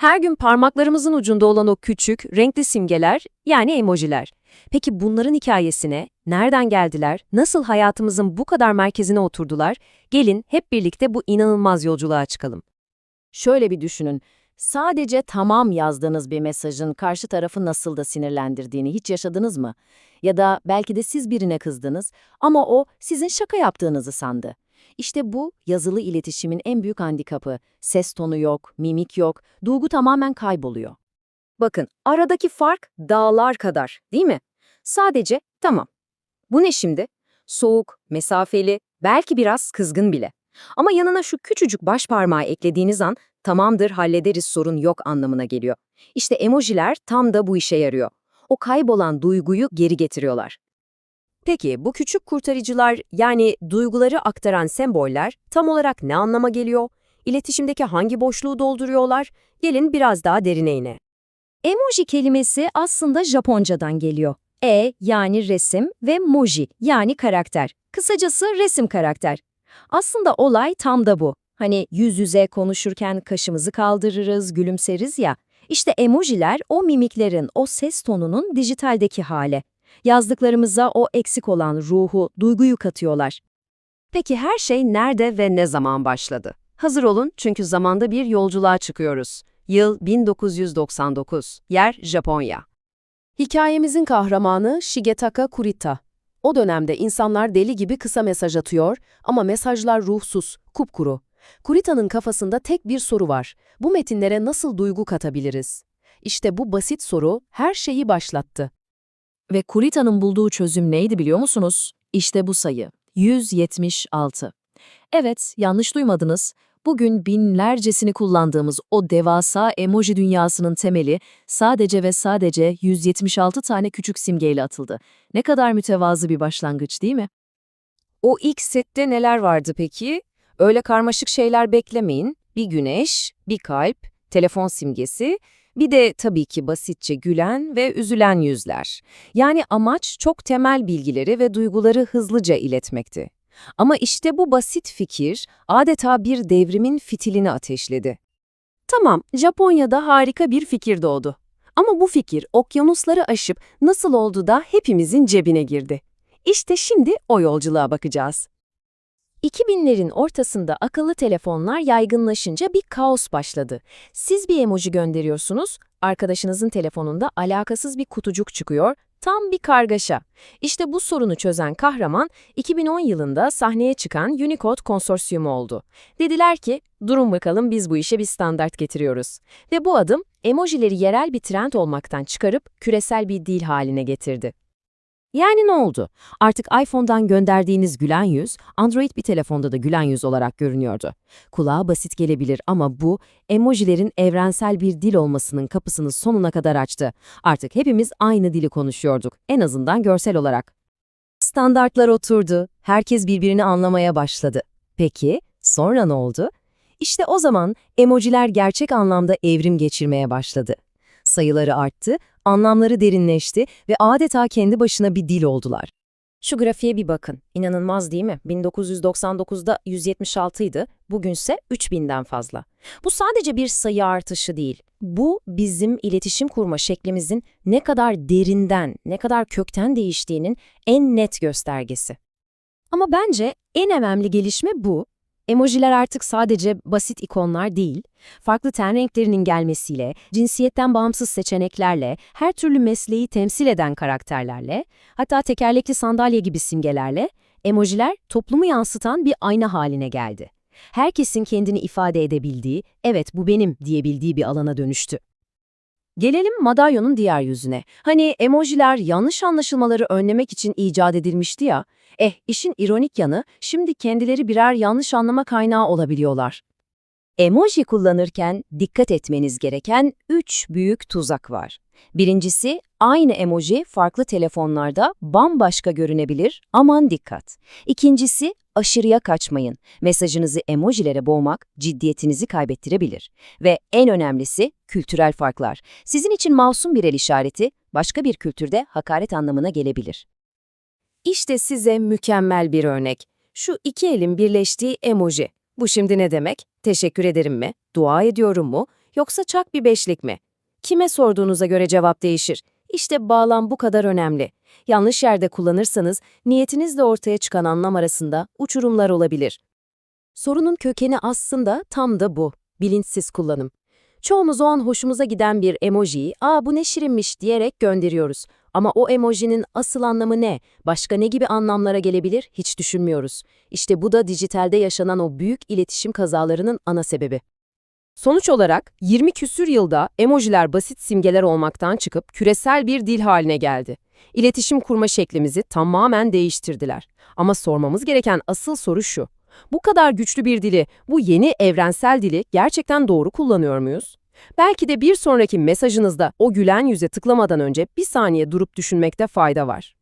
Her gün parmaklarımızın ucunda olan o küçük, renkli simgeler, yani emojiler. Peki bunların hikayesine, nereden geldiler, nasıl hayatımızın bu kadar merkezine oturdular? Gelin hep birlikte bu inanılmaz yolculuğa çıkalım. Şöyle bir düşünün. Sadece tamam yazdığınız bir mesajın karşı tarafı nasıl da sinirlendirdiğini hiç yaşadınız mı? Ya da belki de siz birine kızdınız ama o sizin şaka yaptığınızı sandı. İşte bu yazılı iletişimin en büyük handikapı. Ses tonu yok, mimik yok, duygu tamamen kayboluyor. Bakın, aradaki fark dağlar kadar, değil mi? Sadece, tamam. Bu ne şimdi? Soğuk, mesafeli, belki biraz kızgın bile. Ama yanına şu küçücük baş parmağı eklediğiniz an, tamamdır hallederiz sorun yok anlamına geliyor. İşte emojiler tam da bu işe yarıyor. O kaybolan duyguyu geri getiriyorlar. Peki bu küçük kurtarıcılar yani duyguları aktaran semboller tam olarak ne anlama geliyor? İletişimdeki hangi boşluğu dolduruyorlar? Gelin biraz daha derine ine. Emoji kelimesi aslında Japoncadan geliyor. E yani resim ve moji yani karakter. Kısacası resim karakter. Aslında olay tam da bu. Hani yüz yüze konuşurken kaşımızı kaldırırız, gülümseriz ya. İşte emojiler o mimiklerin, o ses tonunun dijitaldeki hali. Yazdıklarımıza o eksik olan ruhu, duyguyu katıyorlar. Peki her şey nerede ve ne zaman başladı? Hazır olun çünkü zamanda bir yolculuğa çıkıyoruz. Yıl 1999, yer Japonya. Hikayemizin kahramanı Shigetaka Kurita. O dönemde insanlar deli gibi kısa mesaj atıyor ama mesajlar ruhsuz, kupkuru. Kurita'nın kafasında tek bir soru var. Bu metinlere nasıl duygu katabiliriz? İşte bu basit soru her şeyi başlattı. Ve Kurita'nın bulduğu çözüm neydi biliyor musunuz? İşte bu sayı. 176. Evet, yanlış duymadınız. Bugün binlercesini kullandığımız o devasa emoji dünyasının temeli sadece ve sadece 176 tane küçük simgeyle atıldı. Ne kadar mütevazı bir başlangıç değil mi? O ilk sette neler vardı peki? Öyle karmaşık şeyler beklemeyin. Bir güneş, bir kalp, telefon simgesi, bir de tabii ki basitçe gülen ve üzülen yüzler. Yani amaç çok temel bilgileri ve duyguları hızlıca iletmekti. Ama işte bu basit fikir adeta bir devrimin fitilini ateşledi. Tamam, Japonya'da harika bir fikir doğdu. Ama bu fikir okyanusları aşıp nasıl oldu da hepimizin cebine girdi. İşte şimdi o yolculuğa bakacağız. 2000'lerin ortasında akıllı telefonlar yaygınlaşınca bir kaos başladı. Siz bir emoji gönderiyorsunuz, arkadaşınızın telefonunda alakasız bir kutucuk çıkıyor, tam bir kargaşa. İşte bu sorunu çözen kahraman 2010 yılında sahneye çıkan Unicode konsorsiyumu oldu. Dediler ki, durun bakalım biz bu işe bir standart getiriyoruz. Ve bu adım emojileri yerel bir trend olmaktan çıkarıp küresel bir dil haline getirdi. Yani ne oldu? Artık iPhone'dan gönderdiğiniz gülen yüz, Android bir telefonda da gülen yüz olarak görünüyordu. Kulağa basit gelebilir ama bu, emojilerin evrensel bir dil olmasının kapısını sonuna kadar açtı. Artık hepimiz aynı dili konuşuyorduk, en azından görsel olarak. Standartlar oturdu, herkes birbirini anlamaya başladı. Peki, sonra ne oldu? İşte o zaman emojiler gerçek anlamda evrim geçirmeye başladı. Sayıları arttı, anlamları derinleşti ve adeta kendi başına bir dil oldular. Şu grafiğe bir bakın. İnanılmaz değil mi? 1999'da 176 idi, bugünse 3000'den fazla. Bu sadece bir sayı artışı değil. Bu bizim iletişim kurma şeklimizin ne kadar derinden, ne kadar kökten değiştiğinin en net göstergesi. Ama bence en önemli gelişme bu. Emojiler artık sadece basit ikonlar değil, farklı ten renklerinin gelmesiyle, cinsiyetten bağımsız seçeneklerle, her türlü mesleği temsil eden karakterlerle, hatta tekerlekli sandalye gibi simgelerle, emojiler toplumu yansıtan bir ayna haline geldi. Herkesin kendini ifade edebildiği, evet bu benim diyebildiği bir alana dönüştü. Gelelim madalyonun diğer yüzüne. Hani emojiler yanlış anlaşılmaları önlemek için icat edilmişti ya. Eh, işin ironik yanı, şimdi kendileri birer yanlış anlama kaynağı olabiliyorlar. Emoji kullanırken dikkat etmeniz gereken üç büyük tuzak var. Birincisi, aynı emoji farklı telefonlarda bambaşka görünebilir, aman dikkat. İkincisi, aşırıya kaçmayın. Mesajınızı emojilere boğmak ciddiyetinizi kaybettirebilir. Ve en önemlisi kültürel farklar. Sizin için masum bir el işareti, başka bir kültürde hakaret anlamına gelebilir. İşte size mükemmel bir örnek. Şu iki elin birleştiği emoji. Bu şimdi ne demek? Teşekkür ederim mi? Dua ediyorum mu? yoksa çak bir beşlik mi? Kime sorduğunuza göre cevap değişir. İşte bağlam bu kadar önemli. Yanlış yerde kullanırsanız niyetinizle ortaya çıkan anlam arasında uçurumlar olabilir. Sorunun kökeni aslında tam da bu. Bilinçsiz kullanım. Çoğumuz o an hoşumuza giden bir emojiyi, ''Aa bu ne şirinmiş'' diyerek gönderiyoruz. Ama o emojinin asıl anlamı ne? Başka ne gibi anlamlara gelebilir hiç düşünmüyoruz. İşte bu da dijitalde yaşanan o büyük iletişim kazalarının ana sebebi. Sonuç olarak 20 küsür yılda emojiler basit simgeler olmaktan çıkıp küresel bir dil haline geldi. İletişim kurma şeklimizi tamamen değiştirdiler. Ama sormamız gereken asıl soru şu. Bu kadar güçlü bir dili, bu yeni evrensel dili gerçekten doğru kullanıyor muyuz? Belki de bir sonraki mesajınızda o gülen yüze tıklamadan önce bir saniye durup düşünmekte fayda var.